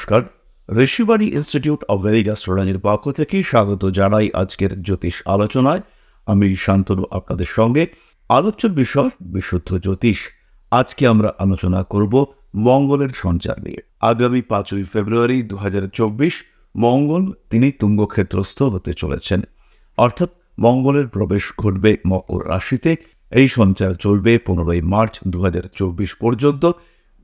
নমস্কার। Rishibani institute of ভেরিক অ্যাস্ট্রোলজির পক্ষ থেকে স্বাগত জানাই আজকের জ্যোতিষ আলোচনায়। আমি শান্তনু আপনাদের সঙ্গে। আলোচ্য বিষয়, বিশুদ্ধ জ্যোতিষ। আজকে আমরা আলোচনা করব মঙ্গলের সঞ্চার নিয়ে। আগামী পাঁচই ফেব্রুয়ারি দু হাজার চব্বিশ মঙ্গল, তিনি তুঙ্গক্ষেত্রস্থ হতে চলেছেন। অর্থাৎ মঙ্গলের প্রবেশ ঘটবে মকর রাশিতে। এই সঞ্চার চলবে পনেরোই মার্চ দু হাজার চব্বিশ পর্যন্ত।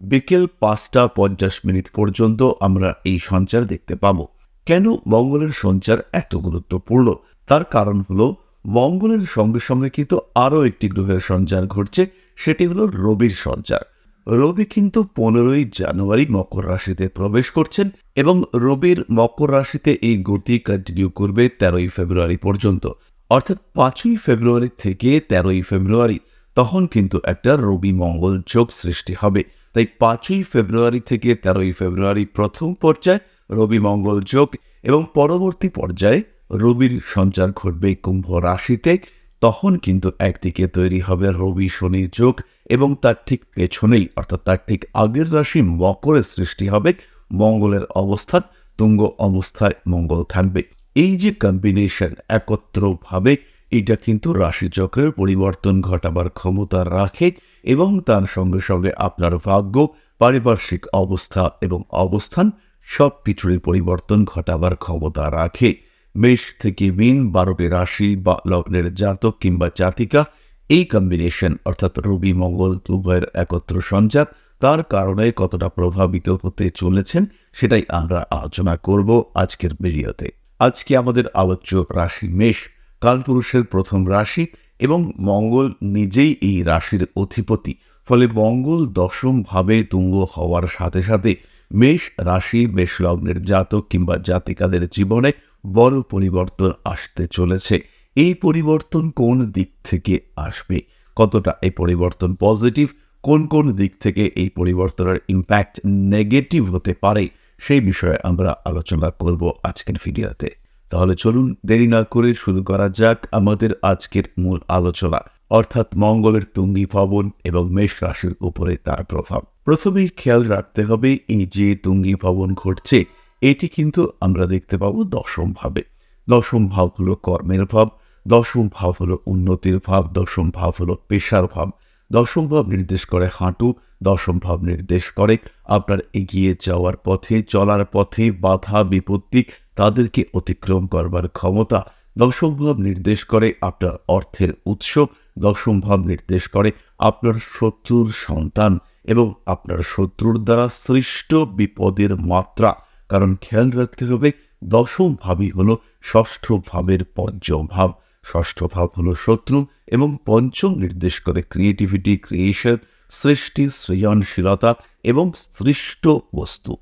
বিকেল পাঁচটা পঞ্চাশ মিনিট পর্যন্ত আমরা এই সঞ্চার দেখতে পাব। কেন মঙ্গলের সঞ্চার এত গুরুত্বপূর্ণ? তার কারণ হলো, মঙ্গলের সঙ্গে সঙ্গে কিন্তু আরও একটি গ্রহের সঞ্চার ঘটছে, সেটি হলো রবির সঞ্চার। রবি কিন্তু পনেরোই জানুয়ারি মকর রাশিতে প্রবেশ করছেন এবং রবির মকর রাশিতে এই গতি কন্টিনিউ করবে তেরোই ফেব্রুয়ারি পর্যন্ত। অর্থাৎ পাঁচই ফেব্রুয়ারি থেকে তেরোই ফেব্রুয়ারি তখন কিন্তু একটা রবি মঙ্গল যোগ সৃষ্টি হবে। তাই পাঁচই ফেব্রুয়ারি থেকে তেরোই ফেব্রুয়ারি প্রথম পর্যায়ে রবি মঙ্গল যোগ এবং পরবর্তী পর্যায়ে রবির সঞ্চার ঘটবে কুম্ভ রাশিতে। তখন কিন্তু একদিকে তৈরি হবে রবি শনি যোগ এবং তার ঠিক পেছনেই, অর্থাৎ তার ঠিক আগের রাশি মকরের সৃষ্টি হবে। মঙ্গলের অবস্থান, তুঙ্গ অবস্থায় মঙ্গল থাকবে। এই যে কম্বিনেশন একত্রভাবে, এটা কিন্তু রাশিচক্রের পরিবর্তন ঘটাবার ক্ষমতা রাখে। এবং তার সঙ্গে সঙ্গে আপনার ভাগ্য, পারিপার্শ্বিক অবস্থা এবং অবস্থান সব কিছুরই পরিবর্তন ঘটাবার ক্ষমতা রাখে। মেষ থেকে মিন, বারোটি রাশি বা লগ্নের জাতক কিংবা জাতিকা, এই কম্বিনেশন অর্থাৎ রবি, মঙ্গল উভয়ের একত্র সঞ্চার, তার কারণে কতটা প্রভাবিত হতে চলেছেন সেটাই আমরা আলোচনা করব আজকের ভিডিওতে আজকে আমাদের আলোচ্য রাশি মেষ। কালপুরুষের প্রথম রাশি এবং মঙ্গল নিজেই এই রাশির অধিপতি। ফলে মঙ্গল দশম ভাবে তুঙ্গ হওয়ার সাথে সাথে মেষ রাশি, মেষ লগ্নের জাতক কিংবা জাতিকাদের জীবনে বড় পরিবর্তন আসতে চলেছে। এই পরিবর্তন কোন দিক থেকে আসবে? কতটা এই পরিবর্তন পজিটিভ? কোন কোন দিক থেকে এই পরিবর্তনের ইম্প্যাক্ট নেগেটিভ হতে পারে? সেই বিষয়ে আমরা আলোচনা করব আজকের ভিডিওতে। তাহলে চলুন দেরি না করে শুরু করা যাক আমাদের আজকের মূল আলোচনা, অর্থাৎ মঙ্গলের তুঙ্গি ভবন এবং মেষ রাশির উপরে তার প্রভাব। প্রথমেই খেয়াল রাখতে হবে, এই যে তুঙ্গি ভবন ঘটছে, এটি কিন্তু আমরা দেখতে পাবো দশম ভাবে। দশম ভাব হলো কর্মের ভাব, দশম ভাব হলো উন্নতির ভাব, দশম ভাব হলো পেশার ভাব। দশম ভাব নির্দেশ করে হাঁটু, দশম ভাব নির্দেশ করে আপনার এগিয়ে যাওয়ার পথে, চলার পথে বাধা, বিপত্তি তাদেরকে অতিক্রম করবার ক্ষমতা। দশম ভাব নির্দেশ করে আপনার অর্থের উৎস। দশম ভাব নির্দেশ করে আপনার শত্রুর সন্তান এবং আপনার শত্রুর দ্বারা সৃষ্ট বিপদের মাত্রা। কারণ খেয়াল রাখতে হবে, দশম ভাবই হলো ষষ্ঠ ভাবের পঞ্চম ভাব। ষষ্ঠ ভাব হলো শত্রু এবং পঞ্চম নির্দেশ করে ক্রিয়েটিভিটি ক্রিয়েশন সৃষ্টি, সৃজনশীলতা এবং সৃষ্ট বস্তু।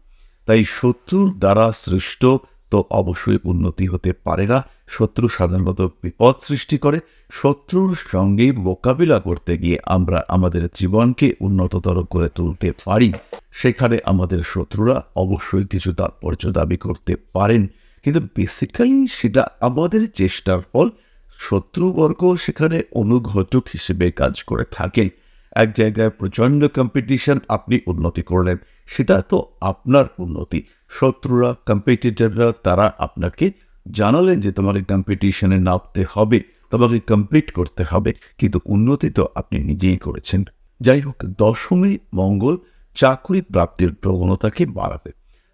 তাই শত্রুর দ্বারা সৃষ্ট তো অবশ্যই উন্নতি হতে পারে না। শত্রু সাধারণত বিপদ সৃষ্টি করে। শত্রুর সঙ্গে মোকাবিলা করতে গিয়ে আমরা আমাদের জীবনকে উন্নততর করে তুলতে পারি। সেখানে আমাদের শত্রুরা অবশ্যই কিছু তাৎপর্য দাবি করতে পারেন। কিন্তু বেসিক্যালি সেটা আমাদের চেষ্টার ফল। শত্রুবর্গ সেখানে অনুঘটক হিসেবে কাজ করে থাকেন। এক জায়গায় প্রচণ্ড কম্পিটিশন আপনি উন্নতি করলেন, সেটা তো আপনার উন্নতি। শত্রুরা কম্পিটিটররা তারা আপনাকে জানালেন যে তোমাকে কম্পিটিশনে নামতে হবে, তোমাকে কম্পিট করতে হবে, কিন্তু উন্নতি তো আপনি নিজেই করেছেন। যাই হোক, দশমী মঙ্গল চাকরি প্রাপ্তির প্রবণতাকে বাড়াবে।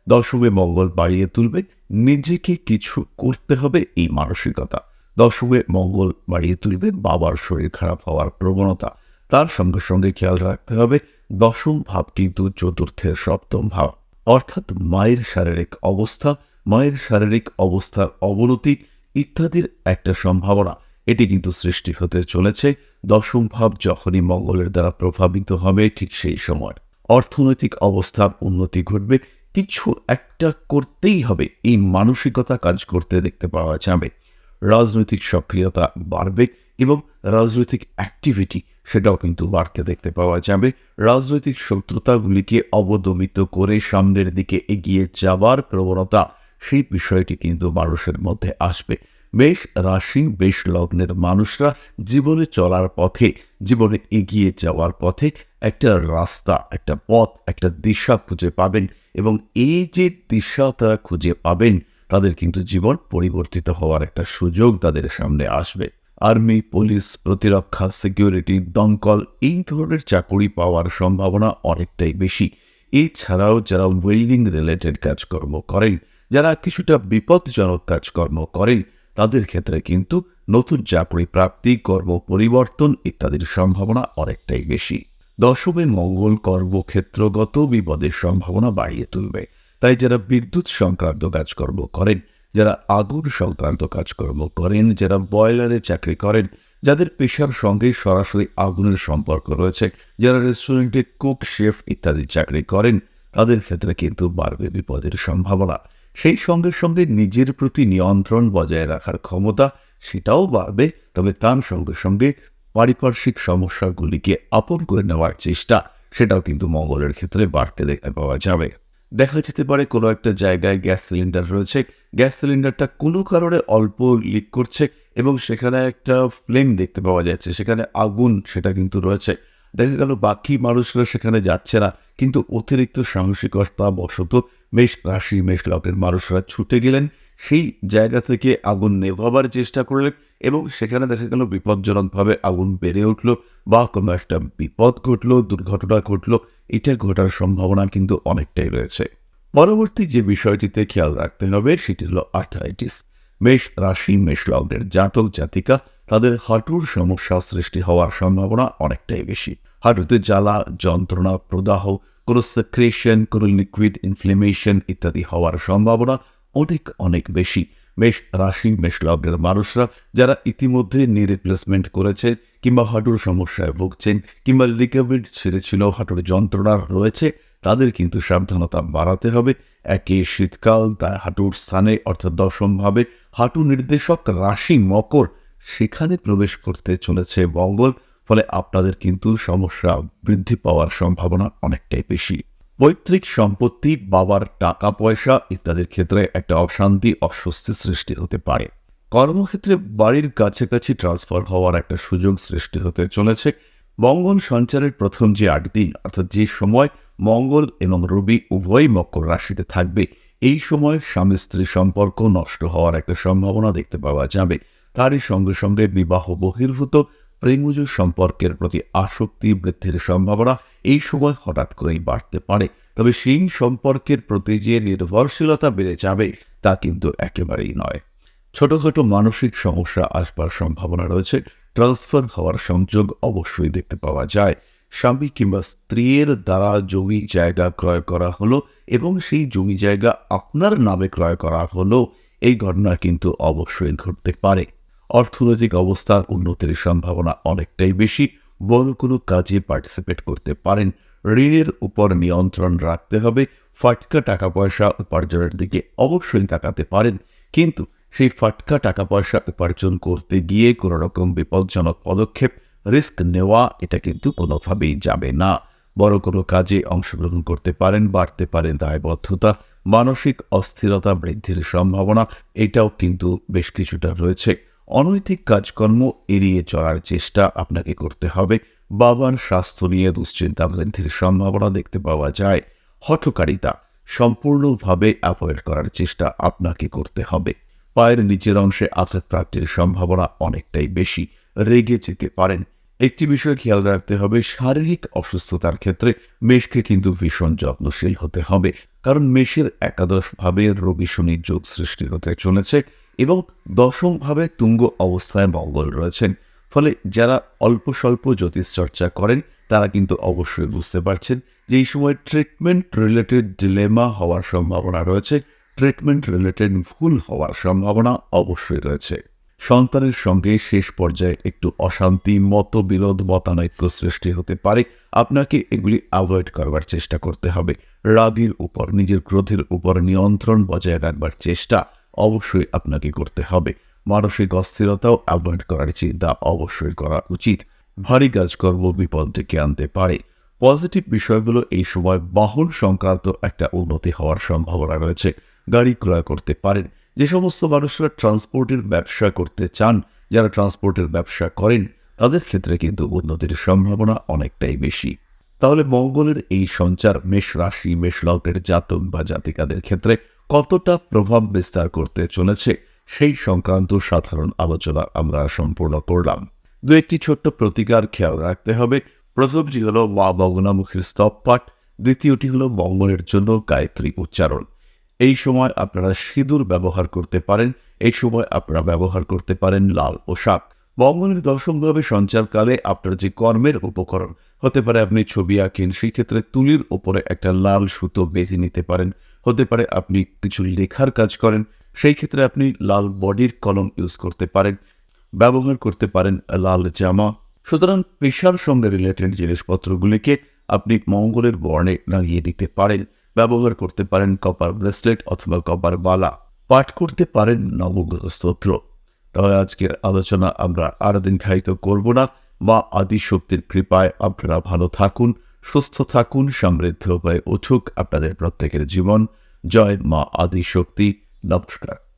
দশমে মঙ্গল বাড়িয়ে তুলবে, নিজেকে কিছু করতে হবে, এই মানসিকতা। দশমে মঙ্গল বাড়িয়ে তুলবে বাবার শরীর খারাপ হওয়ার প্রবণতা। তার সঙ্গে সঙ্গে খেয়াল রাখতে হবে, দশম ভাব কিন্তু চতুর্থের সপ্তম ভাব। অর্থাৎ মায়ের শারীরিক অবস্থা, মায়ের শারীরিক অবস্থার অবনতি ইত্যাদির একটা সম্ভাবনা। এটি কিন্তু সৃষ্টি হতে চলেছে দশম ভাব যখনই মঙ্গলের দ্বারা প্রভাবিত হবে ঠিক সেই সময়। অর্থনৈতিক অবস্থার উন্নতি ঘটবে, কিছু একটা করতেই হবে। এই মানসিকতা কাজ করতে দেখতে পাওয়া যাবে। রাজনৈতিক সক্রিয়তা বাড়বে এবং রাজনৈতিক অ্যাক্টিভিটি সেটাও কিন্তু বাড়তে দেখতে পাওয়া যাবে। রাজনৈতিক শত্রুতাগুলিকে অবদমিত করে সামনের দিকে এগিয়ে যাবার প্রবণতা সেই বিষয়টি কিন্তু মানুষের মধ্যে আসবে। বেশ রাশি, মেষ লগ্নের মানুষরা জীবনে চলার পথে, জীবনে এগিয়ে যাওয়ার পথে একটা রাস্তা, একটা পথ, একটা দিশা খুঁজে পাবেন এবং এই যে দিশা তারা খুঁজে পাবেন তাদের কিন্তু জীবন পরিবর্তিত হওয়ার একটা সুযোগ তাদের সামনে আসবে। আর্মি, পুলিশ, প্রতিরক্ষা, সিকিউরিটি, দমকল, এই ধরনের চাকরি পাওয়ার সম্ভাবনা অনেকটাই বেশি। এছাড়াও যারা ওয়েল্ডিং রিলেটেড কাজকর্ম করেন, যারা কিছুটা বিপদজনক কাজকর্ম করেন, তাদের ক্ষেত্রে কিন্তু নতুন চাকরি প্রাপ্তি, কর্ম পরিবর্তন ইত্যাদির সম্ভাবনা অনেকটাই বেশি। দশমে মঙ্গল কর্মক্ষেত্রগত বিপদের সম্ভাবনা বাড়িয়ে তুলবে। তাই যারা বিদ্যুৎ সংক্রান্ত কাজকর্ম করেন, যারা আগুন সংক্রান্ত কাজকর্ম করেন, যারা বয়লারে চাকরি করেন, যাদের পেশার সঙ্গে সরাসরি আগুনের সম্পর্ক রয়েছে, যারা রেস্টুরেন্টে কুক, শেফ ইত্যাদি চাকরি করেন, তাদের ক্ষেত্রে কিন্তু বাড়বে বিপদের সম্ভাবনা। সেই সঙ্গে সঙ্গে নিজের প্রতি নিয়ন্ত্রণ বজায় রাখার ক্ষমতা সেটাও বাড়বে, তবে তার সঙ্গে সঙ্গে পারিপার্শ্বিক সমস্যাগুলিকে আপন করে নেওয়ার চেষ্টা, সেটাও কিন্তু মঙ্গলের ক্ষেত্রে বাড়তে দেখতে পাওয়া যাবে। দেখা যেতে পারে কোনো একটা জায়গায় গ্যাস সিলিন্ডার রয়েছে। গ্যাস সিলিন্ডারটা কোনো কারণে অল্প লিক করছে এবং সেখানে একটা ফ্লেম দেখতে পাওয়া যাচ্ছে, সেখানে আগুন সেটা কিন্তু রয়েছে। দেখা গেল বাকি মানুষরা সেখানে যাচ্ছে না, কিন্তু অতিরিক্ত সাহসিকতা বশত মেষ রাশি মেষ লগ্নের মানুষরা ছুটে গেলেন। সেই জায়গা থেকে আগুন নেভাবার চেষ্টা করলেন। এবং সেখানে দেখা গেল বিপজ্জনকভাবে আগুন বেড়ে উঠল বা কোনো একটা বিপদ ঘটলো, দুর্ঘটনা ঘটলো, এটা ঘটার সম্ভাবনা কিন্তু অনেকটাই রয়েছে। পরবর্তী যে বিষয়টিতে খেয়াল রাখতে হবে সেটি হলো আর্থারাইটিস মেষ রাশি, মেষ লগ্নের জাতক, জাতিকা, তাদের হাঁটুর সমস্যা সৃষ্টি হওয়ার সম্ভাবনা অনেকটাই বেশি। হাঁটুতে জ্বালা, যন্ত্রণা, প্রদাহ, কোনো সেক্রেশন কোনো লিকুইড ইনফ্লেমেশন ইত্যাদি হওয়ার সম্ভাবনা অনেক অনেক বেশি। মেষ রাশি, মেষ লগ্নের মানুষরা যারা ইতিমধ্যে নি রিপ্লেসমেন্ট করেছেন কিংবা হাঁটুর সমস্যায় ভুগছেন কিংবা লিগামেন্ট ছেড়েছিল, হাঁটুর যন্ত্রণা রয়েছে, তাদের কিন্তু সাবধানতা বাড়াতে হবে। একে শীতকাল তাই হাঁটুর স্থানে অর্থাৎ দশমভাবে হাঁটু নির্দেশক রাশি মকর সেখানে প্রবেশ করতে চলেছে মঙ্গল, ফলে আপনাদের কিন্তু সমস্যা বৃদ্ধি পাওয়ার সম্ভাবনা অনেকটাই বেশি। পৈতৃক সম্পত্তি, বাবার টাকা, পয়সা ইত্যাদির ক্ষেত্রে একটা অশান্তি, অস্বস্তি সৃষ্টি হতে পারে। কর্মক্ষেত্রে বাড়ির কাছাকাছি ট্রান্সফার হওয়ার একটা সুযোগ সৃষ্টি হতে চলেছে। মঙ্গল সঞ্চারের প্রথম যে আট দিন, অর্থাৎ যে সময় মঙ্গল এবং রবি উভয়ই মকর রাশিতে থাকবে, এই সময় স্বামী স্ত্রী সম্পর্ক নষ্ট হওয়ার একটা সম্ভাবনা দেখতে পাওয়া যাবে। তারই সঙ্গে সঙ্গে বিবাহ বহির্ভূত প্রেমজ সম্পর্কের প্রতি আসক্তি বৃদ্ধির সম্ভাবনা এই সময় হঠাৎ করেই বাড়তে পারে। তবে সেই সম্পর্কের প্রতি যে নির্ভরশীলতা বেড়ে যাবে, তা কিন্তু একেবারেই নয়। ছোটখাটো মানসিক সমস্যা আসবার সম্ভাবনা রয়েছে। ট্রান্সফার হওয়ার সংযোগ অবশ্যই দেখতে পাওয়া যায়। স্বামী কিংবা স্ত্রীর দ্বারা জমি জায়গা ক্রয় করা হলো এবং সেই জমি জায়গা আপনার নামে ক্রয় করা হলো, এই ঘটনা কিন্তু অবশ্যই ঘটতে পারে। অর্থনৈতিক অবস্থার উন্নতির সম্ভাবনা অনেকটাই বেশি। বড় কোনো কাজে পার্টিসিপেট করতে পারেন। ঋণের উপর নিয়ন্ত্রণ রাখতে হবে। ফাটকা টাকা পয়সা উপার্জনের দিকে অবশ্যই তাকাতে পারেন। কিন্তু সেই ফাটকা টাকা পয়সা উপার্জন করতে গিয়ে কোনো রকম বিপজ্জনক পদক্ষেপ রিস্ক নেওয়া, এটা কিন্তু কোনোভাবেই যাবে না। বড় কোনো কাজে অংশগ্রহণ করতে পারেন, বাড়তে পারে দায়বদ্ধতা, মানসিক অস্থিরতা বৃদ্ধির সম্ভাবনা, এটাও কিন্তু বেশ কিছুটা রয়েছে। অনৈতিক কাজকর্ম এড়িয়ে চলার চেষ্টা আপনাকে করতে হবে। বাবার স্বাস্থ্য নিয়ে দুশ্চিন্তা বৃদ্ধির সম্ভাবনা দেখতে পাওয়া যায়। হঠকারিতা সম্পূর্ণভাবে অ্যাভয়েড করার চেষ্টা আপনাকে করতে হবে। পায়ের নিচের অংশে আঘাত প্রাপ্তির সম্ভাবনা অনেকটাই বেশি। রেগে যেতে পারেন। একটি বিষয় খেয়াল রাখতে হবে, শারীরিক অসুস্থতার ক্ষেত্রে মেষকে কিন্তু ভীষণ যত্নশীল হতে হবে। কারণ মেষের একাদশভাবে রবি শনি যোগ সৃষ্টি হতে চলেছে। এবং দশমভাবে তুঙ্গ অবস্থায় মঙ্গল রয়েছেন। ফলে যারা অল্প স্বল্প জ্যোতিষ চর্চা করেন, তারা কিন্তু অবশ্যই বুঝতে পারছেন যে এই সময় ট্রিটমেন্ট রিলেটেড ডিলেমা হওয়ার সম্ভাবনা রয়েছে। ট্রিটমেন্ট রিলেটেড ভুল হওয়ার সম্ভাবনা অবশ্যই রয়েছে। সন্তানের সঙ্গে শেষ পর্যায়ে একটু অশান্তি, মতবিরোধ, মতানৈক্য সৃষ্টি হতে পারে। আপনাকে এগুলি অ্যাভয়েড করবার চেষ্টা করতে হবে। রাগের উপর, নিজের ক্রোধের উপর নিয়ন্ত্রণ বজায় রাখবার চেষ্টা। অবশ্যই আপনাকে করতে হবে। মানসিক অস্থিরতাও অ্যাভয়েড করার চিন্তা অবশ্যই করা উচিত। ভারী কাজকর্ম বিপদ ডেকে আনতে পারে। পজিটিভ বিষয়গুলো এই সময় বাহন সংক্রান্ত একটা উন্নতি হওয়ার সম্ভাবনা রয়েছে। গাড়ি ক্রয় করতে পারেন। যে সমস্ত মানুষরা ট্রান্সপোর্টের ব্যবসা করতে চান, যারা ট্রান্সপোর্টের ব্যবসা করেন, তাদের ক্ষেত্রে কিন্তু উন্নতির সম্ভাবনা অনেকটাই বেশি। তাহলে মঙ্গলের এই সঞ্চার মেষ রাশি, মেষ লগ্নের জাতক বা জাতিকাদের ক্ষেত্রে কতটা প্রভাব বিস্তার করতে চলেছে সেই সংক্রান্ত সাধারণ আলোচনা আমরা সম্পূর্ণ করলাম। দু একটি ছোট্ট প্রতিকার খেয়াল রাখতে হবে। প্রথমটি হলো মা বগনামুখীর স্তব পাঠ, দ্বিতীয়টি হলো মঙ্গলের জন্য গায়ত্রী উচ্চারণ। এই সময় আপনারা সিঁদুর ব্যবহার করতে পারেন, এই সময় আপনারা ব্যবহার করতে পারেন লাল পোশাক। মঙ্গলের দশমভাবে সঞ্চারকালে আপনার যে কর্মের উপকরণ, হতে পারে আপনি ছবি আঁকেন, সেই ক্ষেত্রে তুলির ওপরে একটা লাল সুতো বেঁধে নিতে পারেন। হতে পারে আপনি কিছু লেখার কাজ করেন, সেই ক্ষেত্রে আপনি লাল বডির কলম ইউজ করতে পারেন, ব্যবহার করতে পারেন লাল জামা। সুতরাং পেশার সঙ্গে রিলেটেড জিনিসপত্রগুলিকে আপনি মঙ্গলের বর্ণে লাগিয়ে দিতে পারেন, ব্যবহার করতে পারেন কপার ব্রেসলেট অথবা কপার বালা। পাঠ করতে পারেন নবগ্রহ স্তোত্র তাহলে আজকের আলোচনা আমরা আর দীর্ঘায়িত করব না। মা আদি শক্তির কৃপায় আপনারা ভালো থাকুন। সুস্থ থাকুন সমৃদ্ধ হয়ে উঠুক আপনাদের প্রত্যেকের জীবন। জয় মা আদি শক্তি নমস্কার।